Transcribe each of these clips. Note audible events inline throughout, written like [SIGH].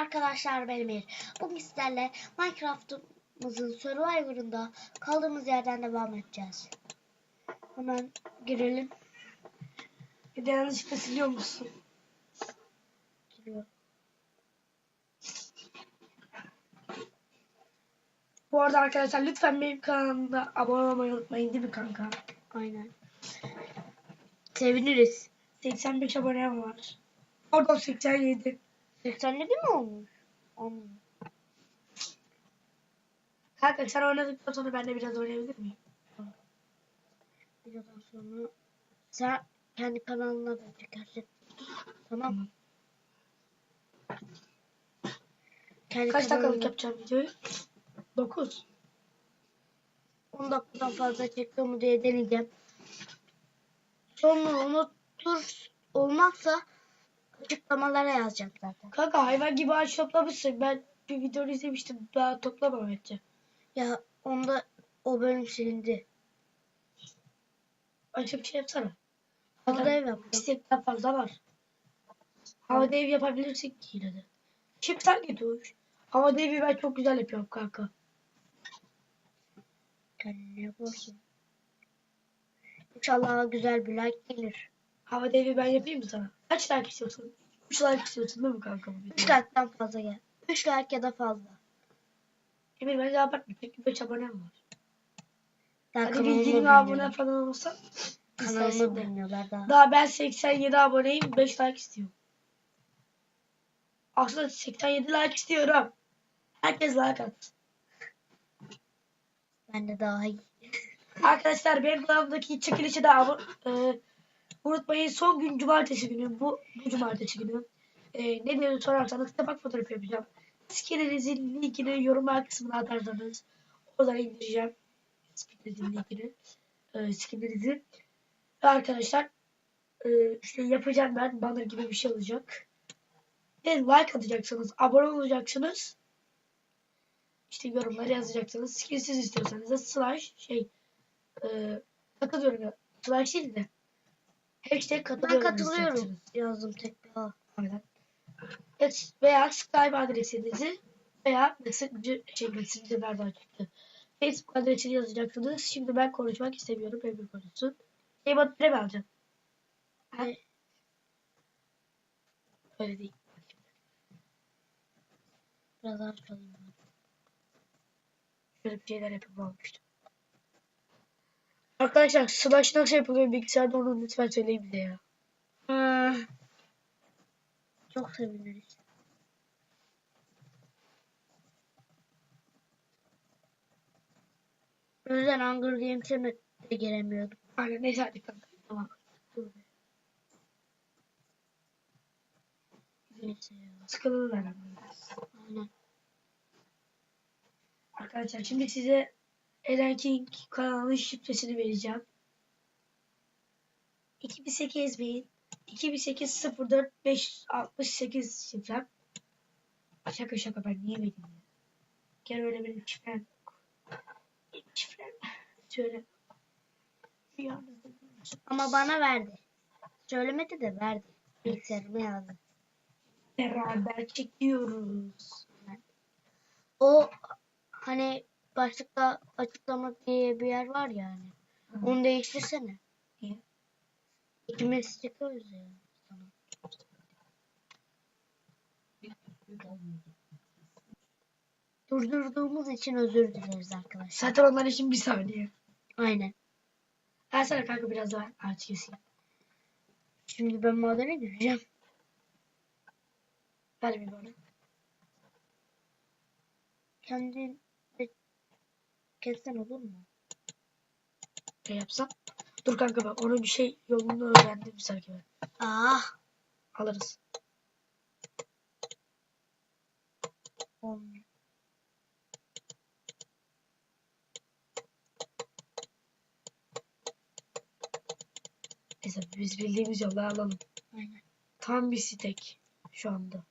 arkadaşlar ben Emir. Bugün sizlerle Minecraft'ımızın Survivor'ında kaldığımız yerden devam edeceğiz. Hemen girelim. Bir de yanlışlıkla siliyor musun? Giriyor. Bu arada arkadaşlar lütfen benim kanalıma abone olmayı unutmayın değil mi kanka? Aynen. Seviniriz. 85 abonem var. Pardon 87. 87 mi olmuş? Olmuş. Kanka sen oynadıktan sonra ben de biraz oynayabilir miyim? Videodan sonra sen kendi kanalına da çekersin. Tamam mı? Kendi Kaç dakikalık kanalına- yapacağım videoyu? 9. 10 dakikadan fazla çekiyor mu diye deneyeceğim. Sonra unutur olmazsa açıklamalara yazacağım zaten. Kanka hayvan gibi ağaç toplamışsın. Ben bir video izlemiştim. Daha toplamam bence. Ya onda o bölüm silindi. Bir şey yapsana. Havada ev yapacağım. İstekten fazla var. Havada ev yapabilirsin ki yine de. Şimdi sen git Uğur. Havada evi ben çok güzel yapıyorum kanka. Kendine yaparsın. İnşallah güzel bir like gelir. Havada evi ben yapayım mı sana? Kaç like istiyorsun? 3 like istiyorsun değil mi kanka bu 3 videoya? like'dan fazla gel. 3 like ya da fazla. Emir bence abartma. Çünkü 5 abonem var. Daha Hadi kanalımı bir 20 abone falan olsa. De. bilmiyorlar daha. Daha ben 87 aboneyim. 5 like istiyorum. Aslında 87 like istiyorum. Herkes like at. Ben de daha iyi. Arkadaşlar benim kanalımdaki çekilişi de abone e, unutmayın. Son gün cumartesi günü. Bu, bu cumartesi günü. E, ne diye sorarsanız kapak fotoğrafı yapacağım. Skin'inizin linkini yorumlar kısmına atarsanız oradan indireceğim. Skin'inizin linkini. E, skin'inizi. Ve arkadaşlar e, işte yapacağım ben. Banner gibi bir şey olacak. Ve like atacaksınız. Abone olacaksınız. İşte yorumları yazacaksınız. Skinsiz istiyorsanız da slash şey e, katılıyorum. Slash değil de. Hashtag Ben katılıyorum. katılıyorum. yazacaksınız. Yazdım tek bir A. Aynen. Evet, veya Skype adresinizi veya Messenger, şey Messenger nereden çıktı? Facebook adresini yazacaksınız. Şimdi ben konuşmak istemiyorum. Emir konuşsun. Şey bana mi alacaksın? Ha? Ne? Öyle değil. Biraz daha çalayım. ben. Şöyle bir şeyler yapıp almıştım. Arkadaşlar slash nasıl yapılıyor bilgisayarda onu lütfen söyleyin bize ya. Hmm. Çok seviniriz. O yüzden Hunger Games'e de giremiyordum. Aynen neyse hadi kanka. Tamam. Dur be. Neyse ya. Sıkıldılar ama. Aynen. Arkadaşlar şimdi size Eren King kanalının şifresini vereceğim. 2008 bin 2008 04 568 şifrem. Şaka şaka ben niye vereyim ya? Gel öyle benim şifrem yok. Benim şifrem. [LAUGHS] Yalnız Ama bana verdi. Söylemedi de verdi. Bilgisayarıma yazdı. beraber çekiyoruz. O hani başlıkta açıklama diye bir yer var ya hani. Onu değiştirsene. Niye? İkimiz çıkıyoruz ya. Sana. Durdurduğumuz için özür dileriz arkadaşlar. Zaten onlar için bir saniye. Aynen. Ben sana kanka biraz daha ağaç keseyim. Şimdi ben madene gireceğim. Ver bir bana. Kendin kessen olur mu? Ne yapsam? Dur kanka bak onun bir şey yolunu öğrendim sanki ben. Ah. Alırız. Olmuyor. Neyse biz bildiğimiz yolda alalım. Aynen. Tam bir stek şu anda.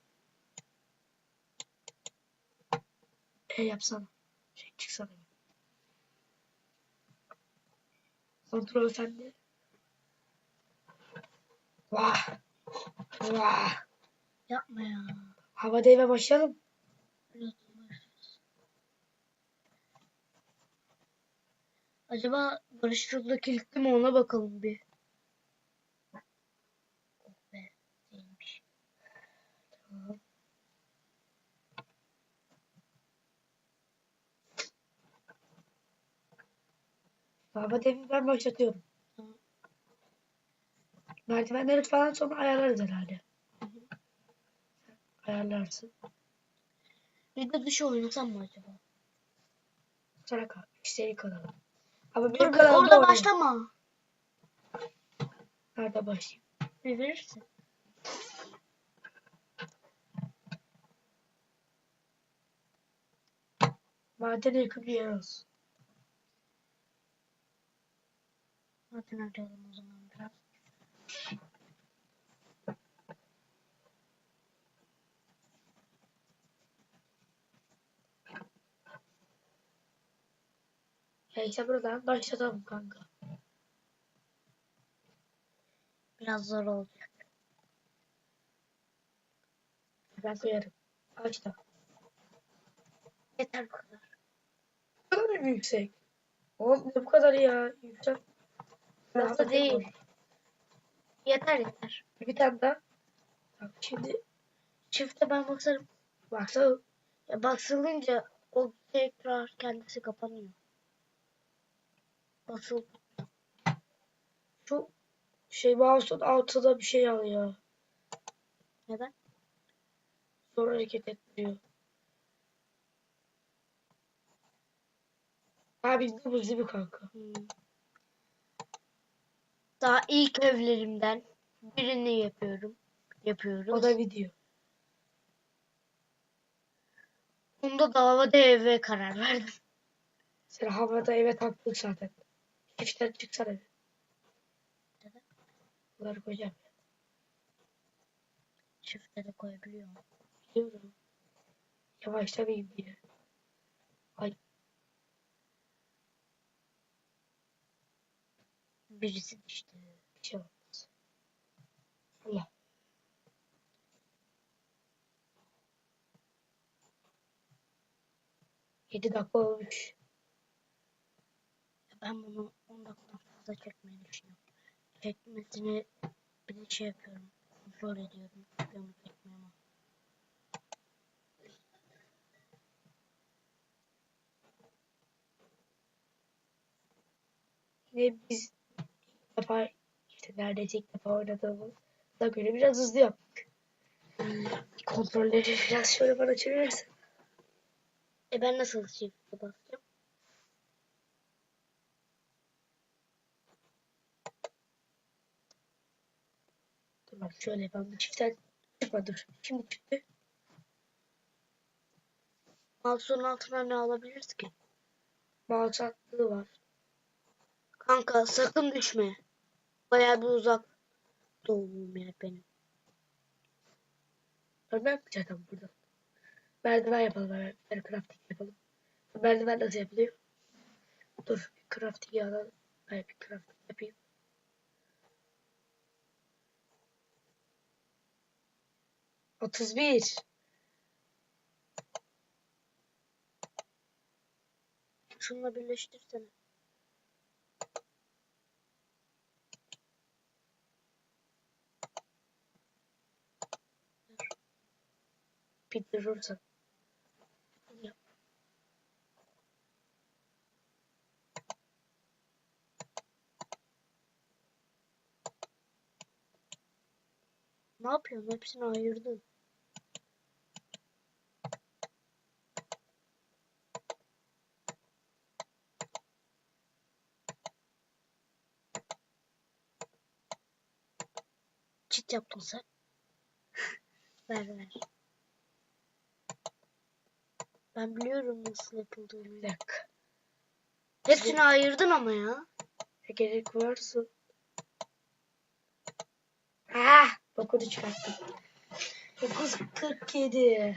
E yapsana. Şey çıksana. Kontrol sende. Vah. Vah. Yapma ya. Havada eve başlayalım. Acaba Barış Yolda kilitli mi ona bakalım bir. Havada evi ben başlatıyorum. Merdivenleri falan sonra ayarlarız herhalde. Ayarlarsın. Bir de dışı oynasam mı acaba? Sonra kal. İstediğin kanala. Ama Dur bir kanalımda orada oyna. başlama. Nerede başlayayım? Bir verirsin. Madene yakın bir yer olsun. Hadi açalım o zaman biraz. İşte buradan başlatalım kanka. Biraz zor olacak. Ben koyarım. Aç da. Yeter bu kadar. Bu kadar mı yüksek? Oğlum ne bu kadar ya? Yüksek. Fazla değil. Yeter yeter. Bir tane daha. Bak şimdi Çifte ben basarım. baksana. Ya basılınca o tekrar kendisi kapanıyor. Basıl. Şu şey mouse'un altında bir şey alıyor. Neden? Zor hareket ettiriyor. Abi bu mi kanka? Hmm. Daha ilk evlerimden birini yapıyorum. Yapıyoruz. O da video. Onda davada eve karar verdim. Sen havada eve taktık zaten. Çiftler çıksana bir. Neden? Bunları koyacağım. Çifte de koyabiliyorum. Biliyorum. Yavaşlamayayım diye. Ay Birisi düştü. bir şey olmaz. Allah. Yedi dakika olmuş. Ben bunu 10 dakikadan fazla çekmeyi düşünüyorum. Çekmesini bir de şey yapıyorum. Kontrol ediyorum. Çekiyor mu çekmiyor mu? Yine biz defa işte neredeyse ilk defa oynadığımıza göre biraz hızlı yaptık. Kontrolleri biraz şöyle bana çevirirsin. E ben nasıl shift'e basacağım? Dur bak şöyle yapalım. Çiftten çıkma dur. Şimdi çıktı. Mouse'un altına ne alabiliriz ki? Mouse attığı var. Kanka sakın düşme. Bayağı bir uzak doğumum yer benim. Örnek yapacağız ama burada. Merdiven yapalım hemen. Bir crafting yapalım. Merdiven nasıl yapılıyor? Dur bir crafting alalım. Hayır bir crafting yapayım. Otuz bir. Şununla birleştirsene. Yap. Ne yapıyorsun? Hepsini ayırdın. Çit yaptın sen. [LAUGHS] ver ver. Ben biliyorum nasıl yapıldığını. Bir dakika. Hepsini ayırdın ama ya. Ne gerek varsa. Ah! Dokunu çıkarttım. 947.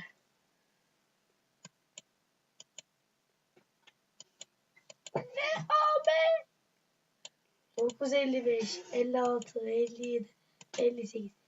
Ne abi? 955, 56, 57, 58.